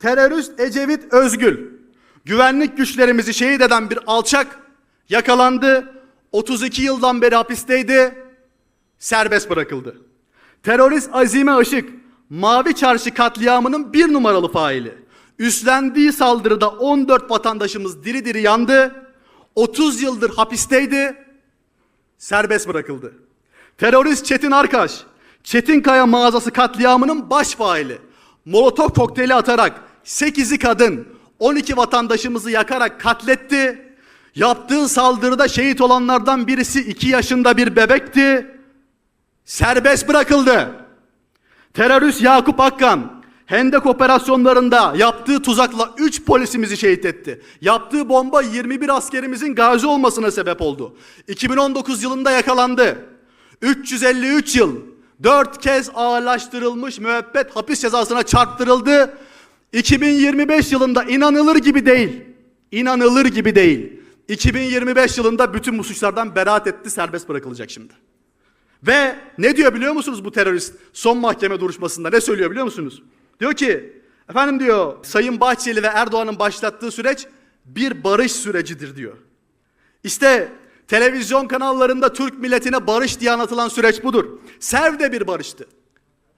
Terörist Ecevit Özgül, güvenlik güçlerimizi şehit eden bir alçak yakalandı. 32 yıldan beri hapisteydi. Serbest bırakıldı. Terörist Azime Işık, Mavi Çarşı katliamının bir numaralı faili. Üstlendiği saldırıda 14 vatandaşımız diri diri yandı. 30 yıldır hapisteydi. Serbest bırakıldı. Terörist Çetin Arkaş, Çetinkaya mağazası katliamının baş faili. Molotof kokteyli atarak 8'i kadın, 12 vatandaşımızı yakarak katletti. Yaptığı saldırıda şehit olanlardan birisi 2 yaşında bir bebekti. Serbest bırakıldı. Terörist Yakup Akkan Hendek operasyonlarında yaptığı tuzakla 3 polisimizi şehit etti. Yaptığı bomba 21 askerimizin gazi olmasına sebep oldu. 2019 yılında yakalandı. 353 yıl 4 kez ağırlaştırılmış müebbet hapis cezasına çarptırıldı. 2025 yılında inanılır gibi değil. İnanılır gibi değil. 2025 yılında bütün bu suçlardan beraat etti, serbest bırakılacak şimdi. Ve ne diyor biliyor musunuz bu terörist son mahkeme duruşmasında ne söylüyor biliyor musunuz? Diyor ki efendim diyor Sayın Bahçeli ve Erdoğan'ın başlattığı süreç bir barış sürecidir diyor. İşte televizyon kanallarında Türk milletine barış diye anlatılan süreç budur. Serv de bir barıştı.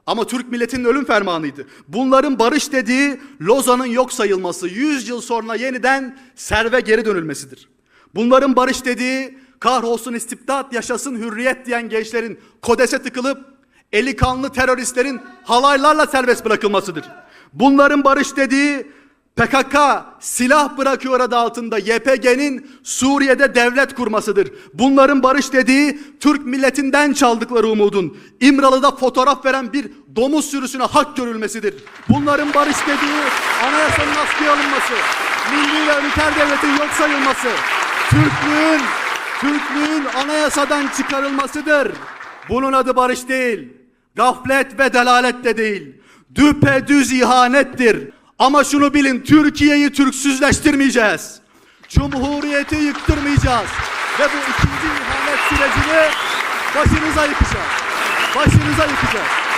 Ama Türk milletinin ölüm fermanıydı. Bunların barış dediği Lozan'ın yok sayılması, 100 yıl sonra yeniden serve geri dönülmesidir. Bunların barış dediği kahrolsun istibdat, yaşasın hürriyet diyen gençlerin kodese tıkılıp eli kanlı teröristlerin halaylarla serbest bırakılmasıdır. Bunların barış dediği PKK silah bırakıyor adı altında YPG'nin Suriye'de devlet kurmasıdır. Bunların barış dediği Türk milletinden çaldıkları umudun İmralı'da fotoğraf veren bir domuz sürüsüne hak görülmesidir. Bunların barış dediği anayasanın askıya alınması, milli ve üniter devletin yok sayılması, Türklüğün, Türklüğün anayasadan çıkarılmasıdır. Bunun adı barış değil, gaflet ve delalet de değil, düpedüz ihanettir. Ama şunu bilin, Türkiye'yi Türksüzleştirmeyeceğiz. Cumhuriyeti yıktırmayacağız. Ve bu ikinci ihanet sürecini başınıza yıkacağız. Başınıza yıkacağız.